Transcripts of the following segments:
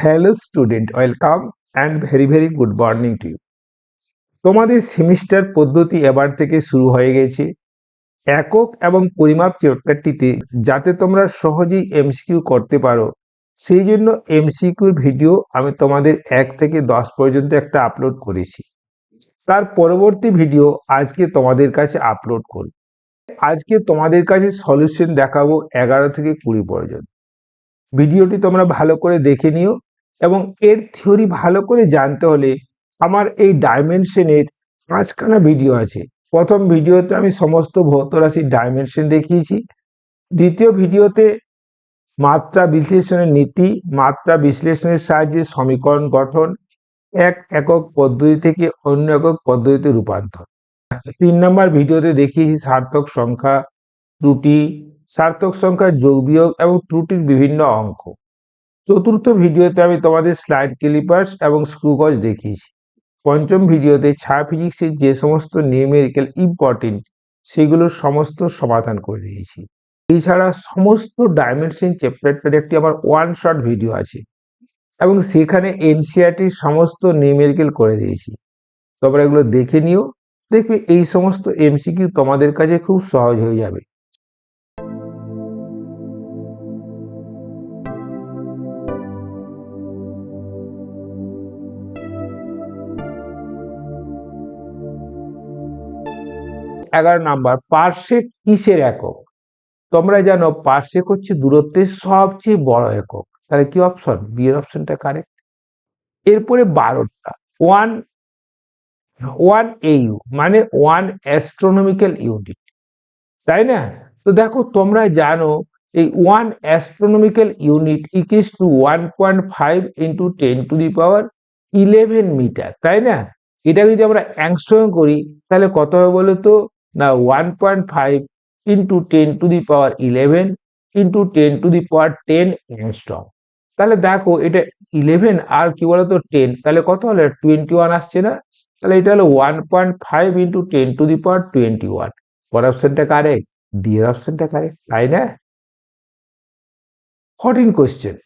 Hello student welcome and very very good morning to তোমাদের semester পদ্ধতি এবার থেকে শুরু হয়ে গেছে। একক এবং পরিমাপ চ্যাপ্টারটিতে যাতে তোমরা সহজেই এমসিকিউ করতে পারো, সেই জন্য এমসিকিউর ভিডিও আমি তোমাদের এক থেকে দশ পর্যন্ত একটা আপলোড করেছি। তার পরবর্তী ভিডিও আজকে তোমাদের কাছে আপলোড করব। আজকে তোমাদের কাছে সলিউশন দেখাবো এগারো থেকে কুড়ি পর্যন্ত। ভিডিওটি তোমরা ভালো করে দেখে নিও। এবং এর থিওরি ভালো করে জানতে হলে আমার এই ডাইমেনশনের পাঁচখানা ভিডিও আছে। প্রথম ভিডিওতে আমি সমস্ত ভৌত রাশির ডাইমেনশন দেখিয়েছি। দ্বিতীয় ভিডিওতে মাত্রা বিশ্লেষণের নীতি, মাত্রা বিশ্লেষণের সাহায্যে সমীকরণ গঠন, এক একক পদ্ধতি থেকে অন্য একক পদ্ধতিতে রূপান্তর। তিন নম্বর ভিডিওতে দেখিয়েছি সার্থক সংখ্যা ত্রুটি, সার্থক সংখ্যার যোগ বিয়োগ এবং ত্রুটির বিভিন্ন অঙ্ক। চতুর্থ ভিডিওতে আমি তোমাদের স্লাইড ক্লিপার্স এবং স্ক্রুগজ দেখিয়েছি। পঞ্চম ভিডিওতে ছায়া ফিজিক্সের যে সমস্ত নিউমেরিক্যাল ইম্পর্টেন্ট সেগুলোর সমস্ত সমাধান করে দিয়েছি। এছাড়া সমস্ত ডাইমেনশন চ্যাপ্টারটার একটি আমার ওয়ান শট ভিডিও আছে এবং সেখানে এনসিআরটির সমস্ত নিউমেরিক্যাল করে দিয়েছি। তোমরা এগুলো দেখে নিও। দেখবে এই সমস্ত এমসিকিউ তোমাদের কাছে খুব সহজ হয়ে যাবে। এগারো নাম্বার পার্শ্বেক কিসের একক? তোমরা জানো পার্শ্বেক হচ্ছে দূরত্বের সবচেয়ে বড় একক। তাহলে কি অপশন বি এর অপশনটা কারেক্ট এরপরে বারোটা ওয়ান ওয়ান এইউ মানে ওয়ান অ্যাস্ট্রোনমিক্যাল ইউনিট তাই না? তো দেখো তোমরা জানো এই one astronomical unit equals to one point five into ten to the power eleven metre তাই না? এটা যদি আমরা অ্যাংস্ট্রম করি, তাহলে কত হবে বলো তো point five into ten to the power eleven into ten to the power ten angstrom তাহলে দেখো, এটা ইলেভেন আর কি বলতো টেন তাহলে কত হলো? টোয়েন্টি ওয়ান আসছে না? তাহলে এটা হলো one point five into ten to the power twenty one পর অপশনটা কারেক্ট ডি এর অপশনটা কারেক্ট তাই না? ফর্টিন কোয়েশ্চেন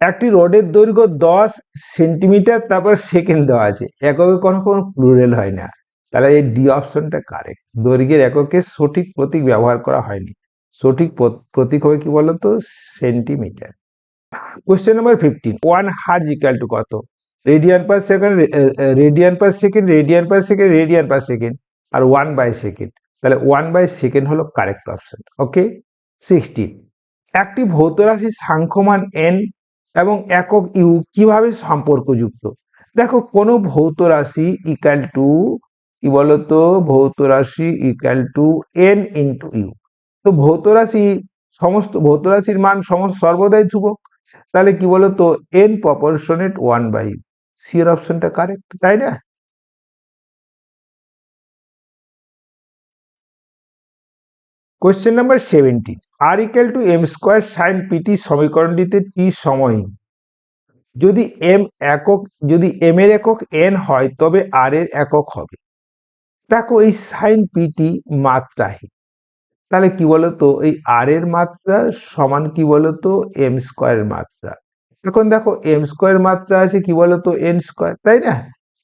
একটি রোডের দৈর্ঘ্য দশ সেন্টিমিটার তারপর সেকেন্ড দেওয়া আছে। এককে কোনো কোনো প্লুরেল হয় না। তাহলে এই ডি অপশনটা কারেক্ট দৈর্ঘ্যের এককে সঠিক প্রতীক ব্যবহার করা হয়নি। সঠিক প্রতীক হবে কি বলতো? Centimetre question number fifteen one hertz equal to কত? Radian per second radian per second radian per second radian per second R one by second তাহলে ওয়ান বাই সেকেন্ড হলো কারেক্ট অপশন ওকে সিক্সটিন একটি ভৌত রাশি সাংখ্যমান N এবং একক you কীভাবে সম্পর্কযুক্ত? দেখো কোনো ভৌত রাশি ইকাল টু কি বলতো? ভৌত রাশি equal to N into U তো ভৌত রাশি সমস্ত, ভৌত রাশির মান সমস্ত সর্বদাই ধ্রুবক। তাহলে কি বলতো? N proportional one by U C এর অপশনটা কারেক্ট তাই না? Question number seventeen R equal to M square sine PT সমীকরণটিতে T সময় যদি এম একক, যদি এম এর একক এন হয়, তবে আর এর একক হবে। দেখো এই সাইন পিটি মাত্রাহীন। তাহলে কি বলতো? এই আর এর মাত্রা সমান কি বলতো? এম স্কোয়ারের মাত্রা। এখন দেখো এম স্কোয়ার মাত্রা আছে কি বলতো? এন স্কোয়ার তাই না?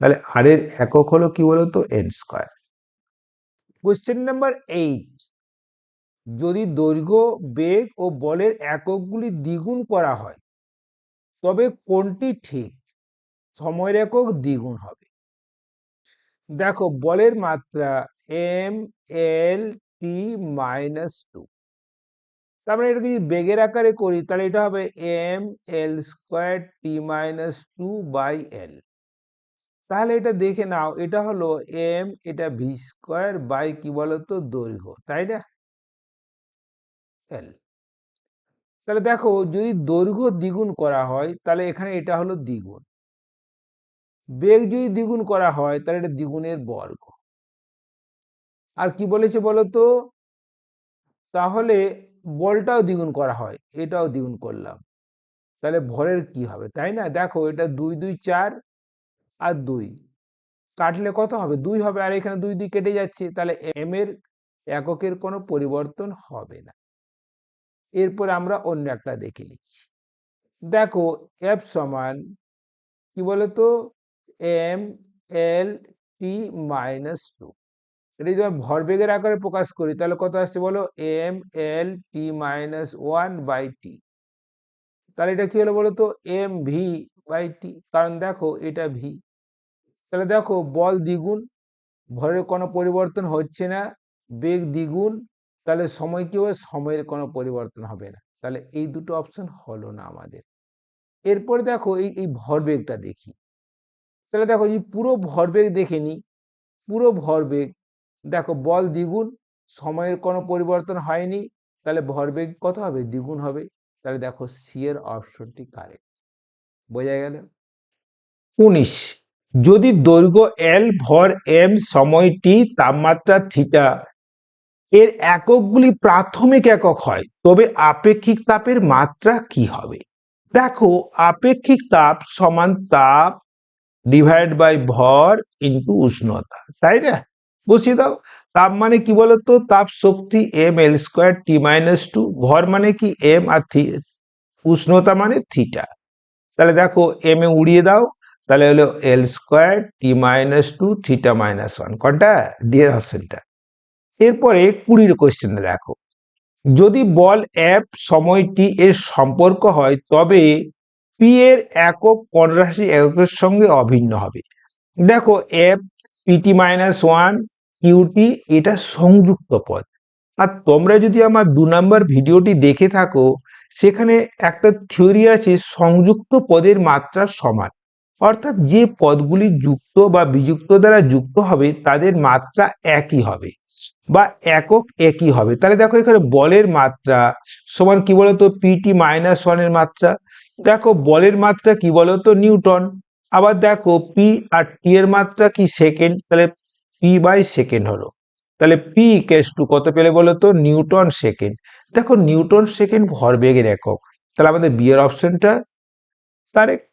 তাহলে আর এর একক হলো কি বলতো? N square question number eight যদি দৈর্ঘ্য, বেগ ও বলের এককগুলি দ্বিগুণ করা হয়, তবে কোনটি ঠিক? সময়ের একক দ্বিগুণ হবে। দেখো, বলের মাত্রা M L T minus two তার মানে এটা যদি বেগের আকারে করি, তাহলে এটা হবে M L square T minus two by L তাহলে এটা দেখে নাও, এটা হলো এম এটা ভি স্কোয়ার বাই কি বলতো? দৈর্ঘ্য, তাই না? এল তাহলে দেখো, যদি দৈর্ঘ্য দ্বিগুণ করা হয়, তাহলে এখানে এটা হলো দ্বিগুণ। বেগ যদি দ্বিগুণ করা হয়, তাহলে এটা দ্বিগুণের বর্গ। আর কি বলেছে বলতো? তাহলে বলটাও দ্বিগুণ করা হয়, এটাও দ্বিগুণ করলাম। তাহলে ভরের কি হবে? তাই না? দেখো, এটা দুই দুই, চার আর দুই। কাটলে কত হবে? দুই হবে, আর এখানে দুই দুই কেটে যাচ্ছে। তাহলে এম এর এককের কোনো পরিবর্তন হবে না। এরপর আমরা অন্য একটা দেখে নিচ্ছি। দেখো এফ সমান কি বলতো? M L T minus two এটা যদি আমরা ভরবেগের আকারে প্রকাশ করি, তাহলে কত আসছে বলো? M L T minus one by T তাহলে এটা কি হলো বলো তো? এম ভি বাই টি কারণ দেখো, এটা ভি তাহলে দেখো, বল দ্বিগুণ, ভরের কোনো পরিবর্তন হচ্ছে না, বেগ দ্বিগুণ, তাহলে সময় কি হবে? সময়ের কোনো পরিবর্তন হবে না। তাহলে এই দুটো অপশন হলো না আমাদের। এরপরে দেখো, এই এই ভরবেগটা দেখি। তাহলে দেখো এই পুরো ভরবেগ দেখে নিই, পুরো ভরবেগ, দেখো বল দ্বিগুণ, সময়ের কোনো পরিবর্তন হয়নি, তাহলে ভরবেগ কত হবে? দ্বিগুণ হবে। তাহলে দেখো সি এর অপশনটি কারেক্ট বোঝা গেল? উনিশ। যদি দৈর্ঘ্য এল ভর এম সময়টি তাপমাত্রা থিটা এর এককগুলি প্রাথমিক একক হয়, তবে আপেক্ষিক তাপের মাত্রা কি হবে? দেখো, আপেক্ষিক তাপ সমান তাপ ডিভাইড বাই ভর ইন্টু উষ্ণতা, তাই না? বুঝিয়ে দাও। তাপ মানে কি বলতো? তাপ শক্তি M L square T minus two ভর মানে কি এম আর উষ্ণতা মানে থিটা তাহলে দেখো এম এ উড়িয়ে দাও, তাহলে হলো L square T minus two theta minus one কোনটা? ডিয়ার অপশনটা এরপরে কুড়ির কোশ্চেনে দেখো। যদি বল এফ সময় টি এর সম্পর্ক হয়, তবে পি এর একক পররাশি এককের সঙ্গে অভিন্ন হবে। দেখো F PT minus one QT এটা সংযুক্ত পদ। আর তোমরা যদি আমার দু নম্বর ভিডিওটি দেখে থাকো, সেখানে একটা থিওরি আছে, সংযুক্ত পদের মাত্রা সমান। অর্থাৎ যে পদগুলি যুক্ত বা বিযুক্ত দ্বারা যুক্ত হবে, তাদের মাত্রা একই হবে বা একক একই হবে। তাহলে দেখো, এখানে বলের মাত্রা সমান কি বলতো? পিটি মাইনাস ওয়ানের মাত্রা। দেখো বলের মাত্রা কি বলতো? নিউটন। আবার দেখো পি আর টি এর মাত্রা কি সেকেন্ড? তাহলে পি বাই সেকেন্ড হলো। তাহলে পি কেস টু কত পেলে বলতো? Newton second. দেখো নিউটন সেকেন্ড ভরবেগের একক তাহলে আমাদের বিয়ের অপশনটা কারেক্ট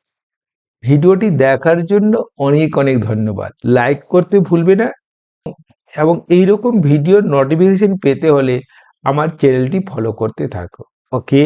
ভিডিওটি দেখার জন্য অনেক অনেক ধন্যবাদ। লাইক করতে ভুলবে না। এবং এইরকম ভিডিওর নোটিফিকেশন পেতে হলে আমার চ্যানেলটি ফলো করতে থাকো। ওকে